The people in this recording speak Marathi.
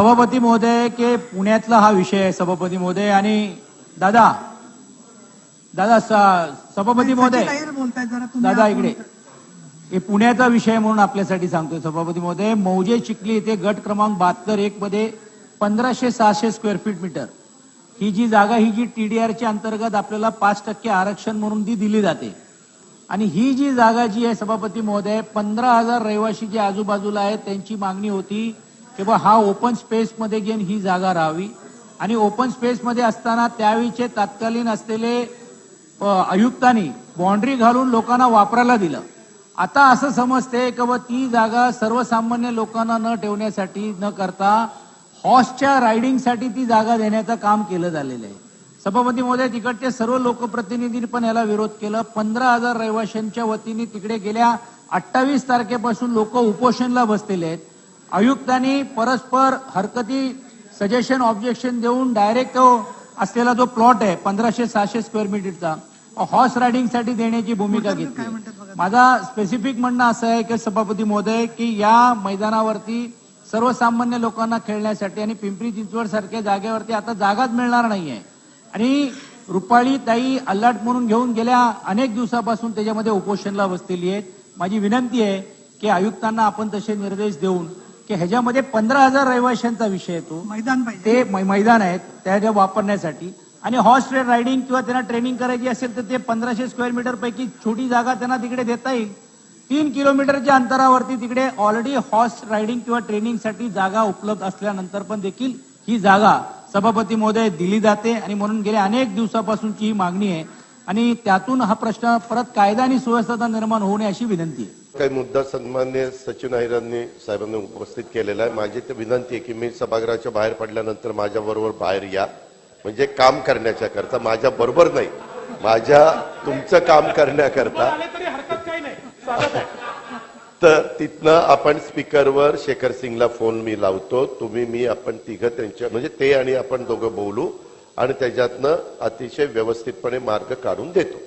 सभापती महोदय के पुण्यातला हा विषय आहे सभापती महोदय आणि दादा दादा सभापती महोदय. दादा इकडे. हे पुण्याचा विषय म्हणून आपल्यासाठी सांगतोय सभापती महोदय. मौजे चिखली येथे गट क्रमांक बहात्तर एक मध्ये पंधराशे सहाशे स्क्वेअर फीट मीटर ही जी जागा ही जी टीडीआरच्या अंतर्गत आपल्याला पाच टक्के आरक्षण म्हणून ती दिली जाते. आणि ही जी जागा जी आहे सभापती महोदय पंधरा हजार रहिवाशी जे आजूबाजूला आहेत त्यांची मागणी होती की बा हा ओपन स्पेसमध्ये घेऊन ही जागा राहावी. आणि ओपन स्पेसमध्ये असताना त्यावेळीचे तत्कालीन असलेले आयुक्तांनी बाउंड्री घालून लोकांना वापरायला दिलं. आता असं समजते की बा ती जागा सर्वसामान्य लोकांना न ठेवण्यासाठी न करता हॉर्सच्या रायडिंगसाठी ती जागा देण्याचं काम केलं झालेलं आहे. सभापती महोदय तिकडचे सर्व लोकप्रतिनिधींनी पण याला विरोध केला. पंधरा हजार रहिवाशांच्या वतीने तिकडे गेल्या अठ्ठावीस तारखेपासून लोक उपोषणला बसलेले आहेत. आयुक्तांनी परस्पर हरकती सजेशन ऑब्जेक्शन देऊन डायरेक्ट असलेला जो प्लॉट आहे पंधराशे सहाशे स्क्वेअर मीटरचा हॉर्स रायडिंगसाठी देण्याची भूमिका घेतली. माझा स्पेसिफिक म्हणणं असं आहे की सभापती महोदय की या मैदानावरती सर्वसामान्य लोकांना खेळण्यासाठी आणि पिंपरी चिंचवड सारख्या जागेवरती आता जागाच मिळणार नाहीये. आणि रुपाली ताई अल्लाट म्हणून घेऊन गेल्या अनेक दिवसापासून त्याच्यामध्ये उपोषणला बसलेली आहेत. माझी विनंती आहे की आयुक्तांना आपण तसे निर्देश देऊन की ह्याच्यामध्ये पंधरा हजार रहिवाशांचा विषय येतो मैदान पाहिजे. ते मैदान आहेत त्याच्या वापरण्यासाठी. आणि हॉर्स ट्रेड रायडिंग किंवा त्यांना ट्रेनिंग करायची असेल तर ते पंधराशे स्क्वेअर मीटर पैकी छोटी जागा त्यांना तिकडे देता येईल. तीन किलोमीटरच्या अंतरावरती तिकडे ऑलरेडी हॉर्स रायडिंग किंवा ट्रेनिंगसाठी जागा उपलब्ध असल्यानंतर पण देखील ही जागा सभापती महोदय दिली जाते. आणि म्हणून गेल्या अनेक दिवसापासूनची ही मागणी आहे. आणि त्यातून हा प्रश्न परत कायदा आणि सुव्यवस्था निर्माण होऊ नये अशी विनंती आहे. काही मुद्दा सन्मान्य सचिन अहिरांनी साहेबांनी उपस्थित केलेला आहे. माझी तर विनंती आहे की मी सभागृहाच्या बाहेर पडल्यानंतर माझ्या बरोबर बाहेर या. म्हणजे काम करण्याच्या करता माझ्या बरोबर नाही. माझ्या तुमचं काम करण्याकरता. तर तिथनं आपण स्पीकरवर शेखर सिंगला फोन मी लावतो. तुम्ही मी आपण तिघं त्यांच्या म्हणजे ते आणि आपण दोघं बोलू आणि त्याच्यातनं अतिशय व्यवस्थितपणे मार्ग काढून देतो.